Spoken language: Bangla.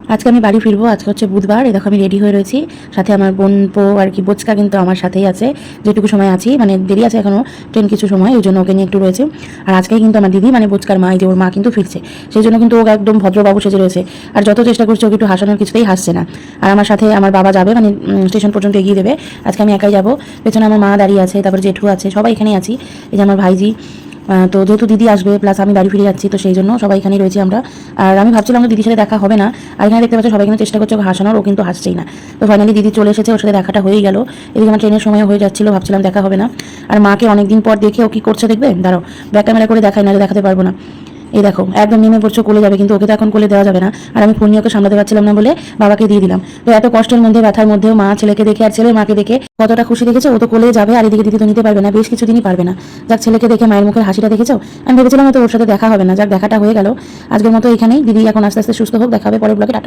আজকে আমি বাড়ি ফিরবো, আজকে হচ্ছে বুধবার। এই দেখো আমি রেডি হয়ে রয়েছি। সাথে আমার বোন পো আর কি বোচকা কিন্তু আমার সাথেই আছে। যেটুকু সময় আছি মানে দেরি আছে এখনও, ট্রেন কিছু সময় ওই জন্য ওকে নিয়ে একটু রয়েছে। আর আজকেই কিন্তু আমার দিদি মানে বোচকার মা, এই যে ওর মা কিন্তু ফিরছে। সেই জন্য কিন্তু ও একদম ভদ্রবাবু সেজে রয়েছে। আর যত চেষ্টা করছে ওকে একটু হাসানোর কিছুতেই হাসছে না। আর আমার সাথে আমার বাবা যাবে মানে স্টেশন পর্যন্ত এগিয়ে দেবে। আজকে আমি একাই যাব। পেছনে আমার মা দাঁড়িয়ে আছে, তারপর জেঠু আছে, সবাই এখানেই আছি। এই যে আমার ভাইজি তো যেহেতু দিদি আসবে প্লাস আমি বাড়ি ফিরে যাচ্ছি, তো সেই জন্য সবাই এখানেই রয়েছি আমরা। আর আমি ভাবছিলাম যে দিদির সাথে দেখা হবে না। আর এখানে দেখতে পাচ্ছি সবাই এখানে চেষ্টা করছে হাসানোর, ও কিন্তু হাসছেই না। তো ফাইনালি দিদি চলে এসেছে, ওর সাথে দেখাটা হয়েই গেল। এদিকে আমার ট্রেনের সময় হয়ে যাচ্ছিল, ভাবছিলাম দেখা হবে না। আর মাকে অনেকদিন পর দেখে ও কি করছে দেখবে? দাঁড়ো ব্যাক ক্যামেরা করে দেখায় না দেখাতে পারব না। এই দেখো, একদম নেমে পড়ছো, কোলে যাবে, কিন্তু ওকে তো এখন কোলে দেওয়া যাবে না। আর আমি ফোন নিয়ে সামলাতে পারছিলাম না বলে বাবাকে দিয়ে দিলাম। তো এত কষ্টের মধ্যে, ব্যথার মধ্যেও মা ছেলেকে দেখে আর ছেলে মাকে দেখে কতটা খুশি দেখেছে? ও তো কোলে যাবে আর এদিকে দিদি তো নিতে পারবে না, বেশ কিছুদিনই পারবে না। যাক, ছেলেকে দেখে মায়ের মুখের হাসিটা দেখেছ? আমি ভেবেছিলাম হয়তো ওর সাথে দেখা হবে না, যাক, দেখাটা হয়ে গেল। আজকের মতো এখানেই, দিদি এখন আস্তে আস্তে সুস্থ হোক দেখাবে পরে ব্লগে টাটা।